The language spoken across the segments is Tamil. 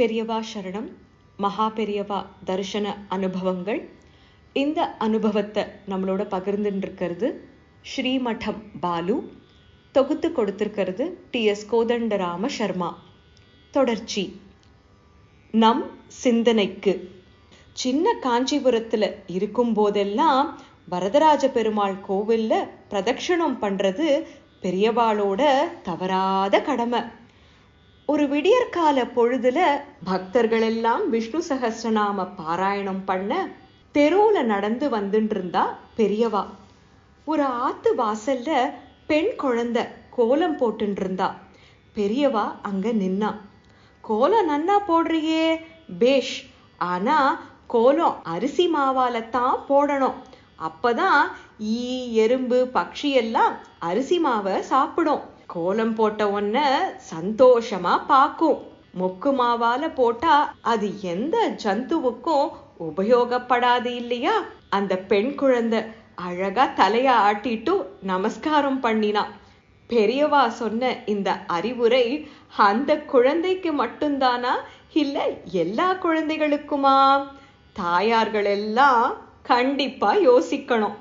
பெரியவா சரணம் மகா பெரியவா தரிசன அனுபவங்கள். இந்த அனுபவத்தை நம்மளோட பகிர்ந்துட்டு இருக்கிறது ஸ்ரீமடம் பாலு. தொகுத்து கொடுத்திருக்கிறது டி. எஸ். கோதண்டராம சர்மா தொடர்ச்சி. நம் சிந்தனைக்கு. சின்ன காஞ்சிபுரத்துல இருக்கும் போதெல்லாம் வரதராஜ பெருமாள் கோவில்ல பிரதட்சணம் பண்றது பெரியவாளோட தவறாத கடமை. ஒரு விடியற்கால பொழுதுல பக்தர்கள் எல்லாம் விஷ்ணு சகஸ்ரநாம பாராயணம் பண்ண தெருவுல நடந்து வந்துட்டு இருந்தா பெரியவா. ஒரு ஆத்து வாசல்ல பெண் குழந்தை கோலம் போட்டுட்டு இருந்தா பெரியவா அங்க நின்னா. கோலம் நன்னா போடுறியே பேஷ். ஆனா கோலம் அரிசி மாவால தான் போடணும். அப்பதான் ஈ எறும்பு பக்ஷி எல்லாம் அரிசி மாவை சாப்பிடும். கோலம் போட்ட ஒன்ன சந்தோஷமா பார்க்கும். மொக்கு மாவால போட்டா அது எந்த ஜந்துவுக்கும் உபயோகப்படாது இல்லையா? அந்த பெண் குழந்தை அழகா தலைய ஆட்டிட்டு நமஸ்காரம் பண்ணினா. பெரியவா சொன்ன இந்த அறிவுரை அந்த குழந்தைக்கு மட்டும்தானா? இல்ல எல்லா குழந்தைகளுக்குமா? தாயார்கள் எல்லாம் கண்டிப்பா யோசிக்கணும்.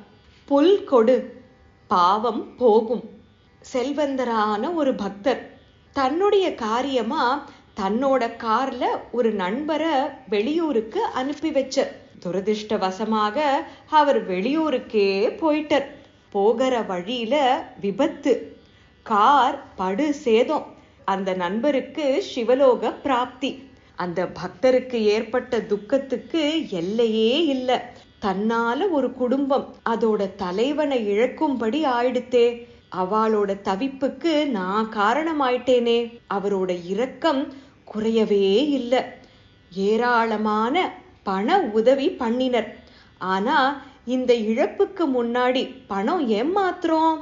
புல் கொடு. பாவம் போகும். செல்வந்தரான ஒரு பக்தர். தன்னுடைய காரியமா தன்னோட கார்ல ஒரு நண்பரை வெளியூருக்கு அனுப்பி வச்ச துரதிருஷ்டவசமாக அவர் வெளியூருக்கே போயிட்டார். போகிற வழியில விபத்து. கார் படு சேதம். அந்த நண்பருக்கு சிவலோக பிராப்தி. அந்த பக்தருக்கு ஏற்பட்ட துக்கத்துக்கு எல்லையே இல்லை. தன்னால ஒரு குடும்பம் அதோட தலைவனை இழக்கும்படி ஆயிடுத்தே. அவளோட தவிப்புக்கு நான் காரணமாயிட்டேனே. அவரோட இரக்கம் குறையவே இல்லை. ஏராளமான பண உதவி பண்ணினர். ஆனா இந்த இழப்புக்கு முன்னாடி பணம் ஏமாத்திரம்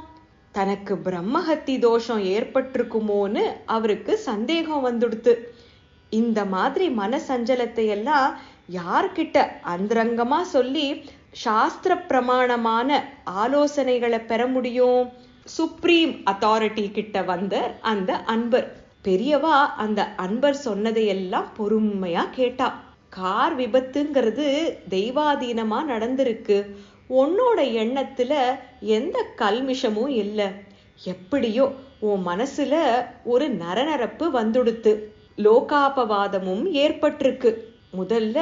தனக்கு பிரம்மஹத்தி தோஷம் ஏற்பட்டிருக்குமோன்னு அவருக்கு சந்தேகம் வந்துடுத்து. இந்த மாதிரி மன சஞ்சலத்தை எல்லாம் யார்கிட்ட அந்தரங்கமா சொல்லி சாஸ்திர பிரமாணமான ஆலோசனைகளை பெற முடியும்? சுப்ரீம் அத்தாரிட்டி கிட்ட வந்த அந்த அன்பர். பெரியவா அந்த அன்பர் சொன்னதையெல்லாம் பொறுமையா கேட்டா. கார் விபத்துங்கிறது தெய்வாதீனமா நடந்திருக்கு. உன்னோட எண்ணத்துல எந்த கல்மிஷமும் இல்லை. எப்படியோ உன் மனசுல ஒரு நரநரப்பு வந்துடுத்து. லோகாபவாதமும் ஏற்பட்டிருக்கு. முதல்ல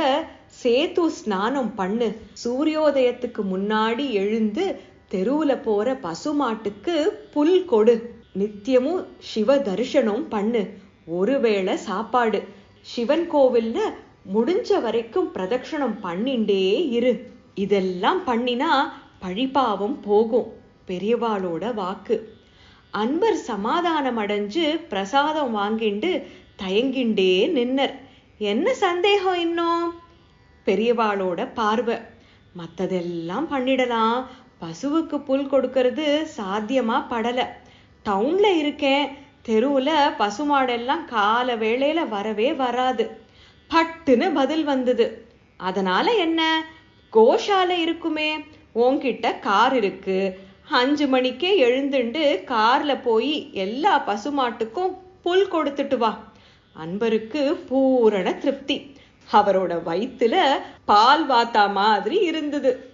சேத்து ஸ்நானம் பண்ணு. சூரியோதயத்துக்கு முன்னாடி எழுந்து தெருவுல போற பசுமாட்டுக்கு புல் கொடு. நித்தியமும் சிவ தரிசனம் பண்ணு. ஒருவேளை சாப்பாடு. சிவன் கோவில்ல முடிஞ்ச வரைக்கும் பிரதட்சணம் பண்ணிண்டே இரு. இதெல்லாம் பண்ணினா பழிபாவம் போகும். பெரியவாளோட வாக்கு. அன்பர் சமாதானம் அடைஞ்சு பிரசாதம் வாங்கிண்டு தயங்கிண்டே நின்னர். என்ன சந்தேகம் இன்னும்? பெரியவாளோட பார்வை. மத்ததெல்லாம் பண்ணிடலாம். பசுவுக்கு புல் கொடுக்கறது சாத்தியமா படல. டவுன்ல இருக்கேன். தெருவுல பசுமாடெல்லாம் கால வேளையில வரவே வராது. பட்டுன்னு பதில் வந்தது. அதனால என்ன? கோஷால இருக்குமே. உன்கிட்ட கார் இருக்கு. அஞ்சு மணிக்கே எழுந்துண்டு கார்ல போய் எல்லா பசுமாட்டுக்கும் புல் கொடுத்துட்டு வா. அன்பருக்கு பூரண திருப்தி. அவரோட வயிற்றுல பால் வாத்தா மாதிரி இருந்தது.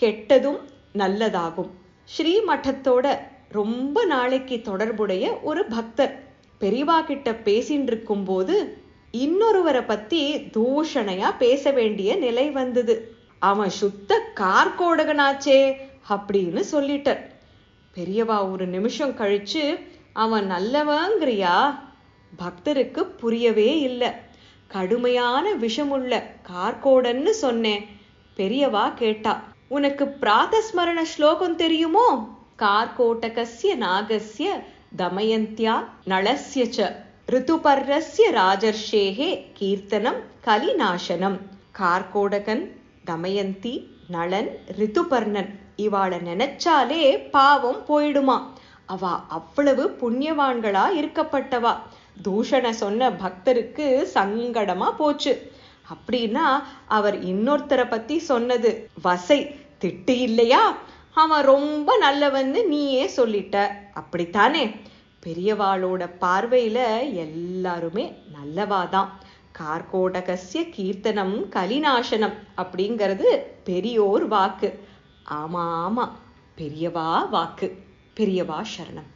கெட்டதும் நல்லதாகும். ஸ்ரீமட்டத்தோட ரொம்ப நாளைக்கு தொடர்புடைய ஒரு பக்தர் பெரியவா கிட்ட பேசின்னு இருக்கும் போது இன்னொருவரை பத்தி தூஷணையா பேச வேண்டிய நிலை வந்தது. அவன் சுத்த கார்கோடகனாச்சே அப்படின்னு சொல்லிட்டார். பெரியவா ஒரு நிமிஷம் கழிச்சு அவன் நல்லவங்கிறியா? பக்தருக்கு புரியவே இல்லை. கடுமையான விஷமுள்ள கார்கோடன்னு சொன்னேன். பெரியவா கேட்டா உனக்கு பிராதஸ்மரண ஸ்லோகம் தெரியுமோ? கார்கோட்டகசிய நாகசிய தமயந்தியா நளசிய ச ரிதுபர்ரஸ்ய ராஜர்ஷேகே கீர்த்தனம் கலிநாசனம். கார்கோடகன் தமயந்தி நளன் ரிதுபர்ணன் இவாளை நினைச்சாலே பாவம் போயிடுமா? அவ அவ்வளவு புண்ணியவான்களா இருக்கப்பட்டவா? தூஷண சொன்ன பக்தருக்கு சங்கடமா போச்சு. அப்படின்னா அவர் இன்னொருத்தரை பத்தி சொன்னது வசை. திட்டு இல்லையா? அவன் ரொம்ப நல்லவன்னு நீயே சொல்லிட்ட. அப்படித்தானே? பெரியவாளோட பார்வையில எல்லாருமே நல்லவாதான். கார்கோடகசிய கீர்த்தனம் கலிநாசனம் அப்படிங்கிறது பெரியோர் வாக்கு. ஆமா ஆமா. பெரியவா வாக்கு. பெரியவா சரணம்.